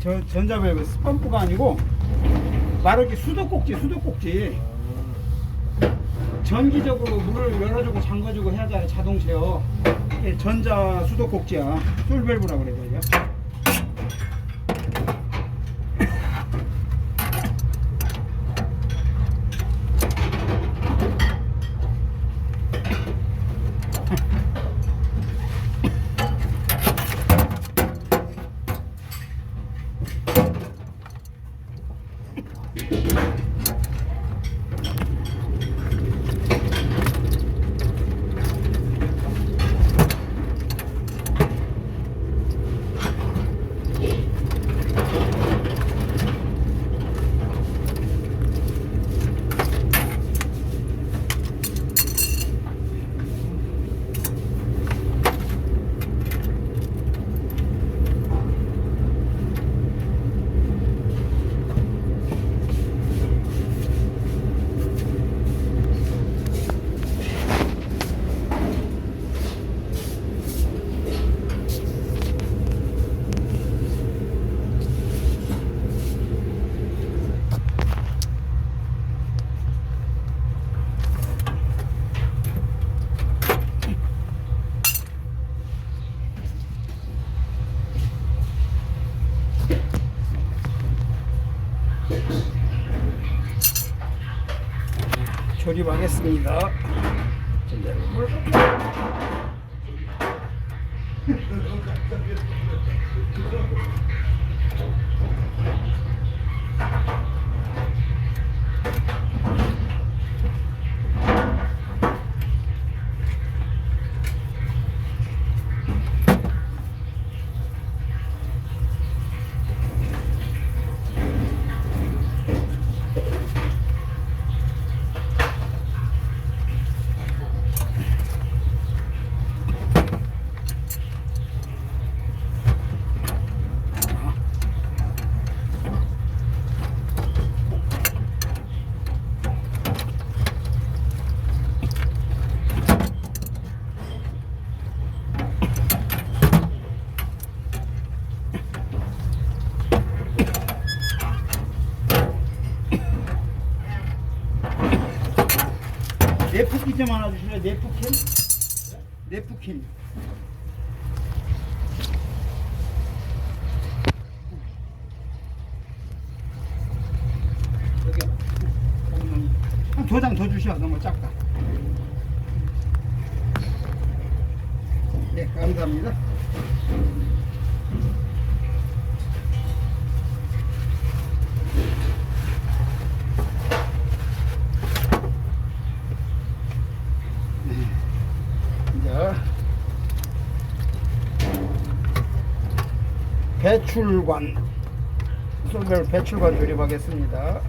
저 전자벨 스펌프가 아니고 마르기 수도꼭지 수도꼭지. 전기적으로 물을 열어주고 잠가주고 해야 돼 자동차요. 전자 수도꼭지야. 솔밸브라 그래 거요 조립하겠습니다. 전자벨 네프킨 좀 하나 주실래요? 네프킨? 네프킨. 여기. 한두 장 더 주셔 너무 작다. 네 감사합니다 이제 배출관 솔별 배출관 조립하겠습니다.